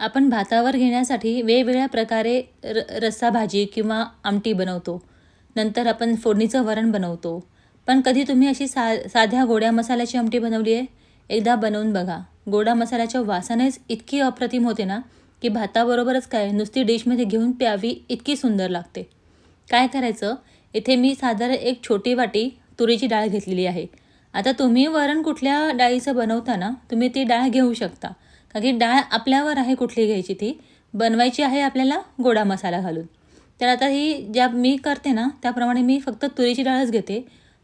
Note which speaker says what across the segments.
Speaker 1: आपण भातावर घेण्यासाठी वेगवेगळ्या प्रकारे र रस्सा भाजी किंवा आमटी बनवतो. नंतर आपण फोडणीचं वरण बनवतो. पण कधी तुम्ही अशी सा साध्या गोड्या मसाल्याची आमटी बनवली आहे? एकदा बनवून बघा. गोडा मसाल्याच्या वासानेच इतकी अप्रतिम होते ना की भाताबरोबरच काय नुसती डिशमध्ये घेऊन प्यावी इतकी सुंदर लागते. काय करायचं? इथे मी साधारण एक छोटी वाटी तुरीची डाळ घेतलेली आहे. आता तुम्ही वरण कुठल्या डाळीचं बनवता ना तुम्ही ती डाळ घेऊ शकता. कारण की डाळ आपल्यावर आहे कुठली घ्यायची ती? बनवायची आहे आपल्याला गोडा मसाला घालून. तर आता ही ज्या मी करते ना त्याप्रमाणे मी फक्त तुरीची डाळच घेते.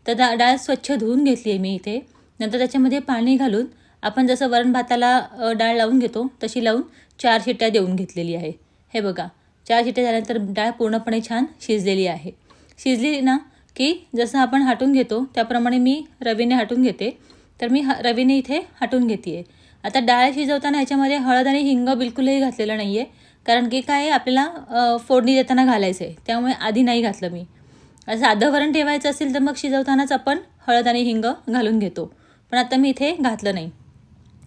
Speaker 1: तर डा डाळ स्वच्छ धुवून घेतली आहे मी इथे. नंतर त्याच्यामध्ये पाणी घालून आपण जसं वरण भाताला डाळ लावून घेतो तशी लावून चार शिट्ट्या देऊन घेतलेली आहे. हे बघा चार शिट्ट्या झाल्यानंतर डाळ पूर्णपणे छान शिजलेली आहे. शिजली ना की जसं आपण हाटून घेतो त्याप्रमाणे मी रवीने हाटून घेते. तर मी ह रवीने इथे हाटून घेते आहे आता डाळ शिजवताना ह्याच्यामध्ये हळद आणि हिंग बिलकुलही घातलेलं नाही आहे कारण की काय आपल्याला फोडणी देताना घालायचं आहे त्यामुळे आधी नाही घातलं मी. साधं वरण ठेवायचं असेल तर मग शिजवतानाच आपण हळद आणि हिंग घालून घेतो. पण आता मी इथे घातलं नाही.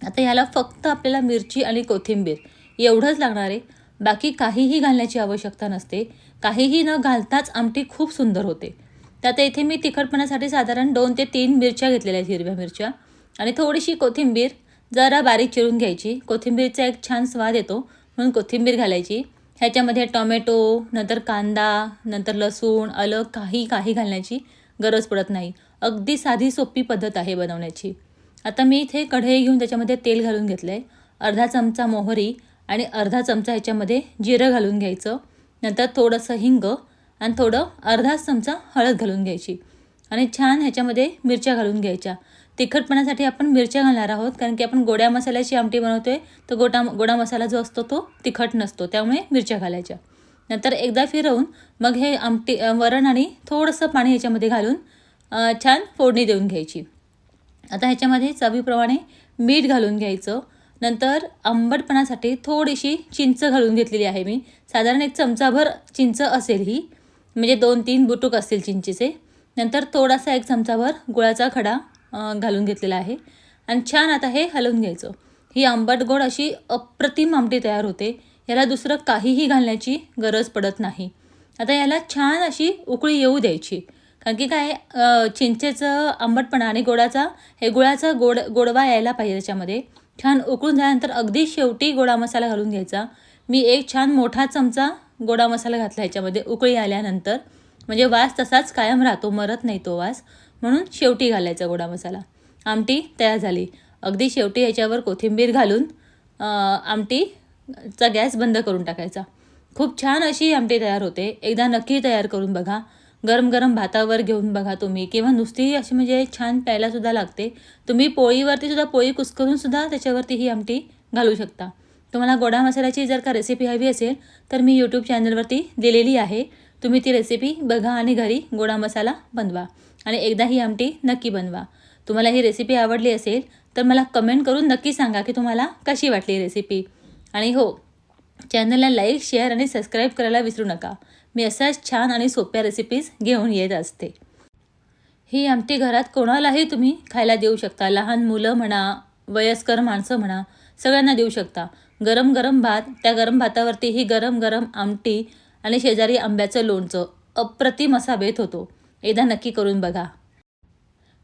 Speaker 1: आता ह्याला फक्त आपल्याला मिरची आणि कोथिंबीर एवढंच लागणार आहे. बाकी काहीही घालण्याची आवश्यकता नसते. काहीही न घालताच आमटी खूप सुंदर होते. तर आता इथे मी तिखटपणासाठी साधारण दोन ते तीन मिरच्या घेतलेल्या आहेत हिरव्या मिरच्या. आणि थोडीशी कोथिंबीर जरा बारीक चिरून घ्यायची. कोथिंबीरचा एक छान स्वाद येतो. म्हणून कोथिंबीर घालायची. ह्याच्यामध्ये टोमॅटो नंतर कांदा नंतर लसूण आलं काही काही घालण्याची गरज पडत नाही. अगदी साधी सोपी पद्धत आहे बनवण्याची. आता मी इथे कढई घेऊन त्याच्यामध्ये तेल घालून घेतलं आहे अर्धा चमचा मोहरी आणि अर्धा चमचा ह्याच्यामध्ये जिरं घालून घ्यायचं. नंतर थोडंसं हिंग आणि थोडं अर्धाच चमचा हळद घालून घ्यायची. आणि छान ह्याच्यामध्ये मिरच्या घालून घ्यायच्या. तिखटपणासाठी आपण मिरच्या घालणार आहोत कारण की आपण गोड्या मसाल्याची आमटी बनवतोय तर गोटा गोडा मसाला जो असतो तो तिखट नसतो त्यामुळे मिरच्या घालायच्या. नंतर एकदा फिरवून मग हे आमटी वरण आणि थोडंसं पाणी ह्याच्यामध्ये घालून छान फोडणी देऊन घ्यायची. आता ह्याच्यामध्ये चवीप्रमाणे मीठ घालून घ्यायचं. नंतर आंबटपणासाठी थोडीशी चिंच घालून घेतलेली आहे मी. साधारण एक चमचाभर चिंच असेल ही. म्हणजे दोन तीन बुटूक असतील चिंचेचे. नंतर थोडासा एक चमचाभर गुळाचा खडा घालून घेतलेला आहे. आणि छान आता हे हलवून घ्यायचं. ही आंबट गोड अशी अप्रतिम आमटी तयार होते. याला दुसरं काहीही घालण्याची गरज पडत नाही. आता याला छान अशी उकळी येऊ द्यायची. कारण की काय चिंचेचं आंबटपणा आणि गोडाचा हे गुळाचा गोड गोडवा यायला पाहिजे त्याच्यामध्ये. छान उकळून झाल्यानंतर अगदी शेवटी गोडा मसाला घालून घ्यायचा. मी एक छान मोठा चमचा गोडा मसाला घातला ह्याच्यामध्ये उकळी आल्यानंतर. म्हणजे वास तसाच कायम राहतो मरत नाही तो वास. म्हणून शेवटी घालायचा गोडा मसाला. आमटी तयार झाली. अगदी शेवटी याच्यावर कोथिंबीर घालून आमटीचा गॅस बंद करून टाकायचा. खूप छान अशी आमटी तयार होते. एकदा नक्की तयार करून बघा. गरम गरम भातावर घेऊन बघा तुम्ही. किंवा नुसती अशी म्हणजे छान प्यायलासुद्धा लागते. तुम्ही पोळीवरतीसुद्धा पोळी कुसकरूनसुद्धा त्याच्यावरती ही आमटी घालू शकता. तुम्हाला गोडा मसाल्याची जर का रेसिपी हवी असेल तर मी यूट्यूब चॅनलवरती दिलेली आहे. तुम्ही ती रेसिपी बघा आणि घरी गोडा मसाला बनवा. आणि एकदा ही आमटी नक्की बनवा. तुम्हाला ही रेसिपी आवडली असेल तर मला कमेंट करून नक्की सांगा की तुम्हाला कशी वाटली रेसिपी आणि हो चॅनलला लाईक शेअर आणि सबस्क्राईब करायला विसरू नका. मी अशाच छान आणि सोप्या रेसिपीज घेऊन येत असते. ही आमटी घरात कोणालाही तुम्ही खायला देऊ शकता. लहान मुलं म्हणा वयस्कर माणसं म्हणा सगळ्यांना देऊ शकता. गरम गरम भात त्या गरम भातावरती ही गरम गरम आमटी आणि शेजारी आंब्याचं लोणचं अप्रतिम असा बेत होतो. एकदा नक्की करून बघा.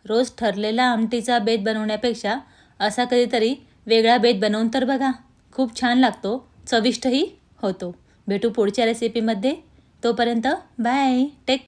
Speaker 1: रोज ठरलेला आमटीचा बेत बनवण्यापेक्षा असा कधीतरी वेगळा बेत बनवून तर बघा. खूप छान लागतो चविष्टही होतो. भेटू पुढच्या रेसिपीमध्ये तोपर्यंत बाय टेक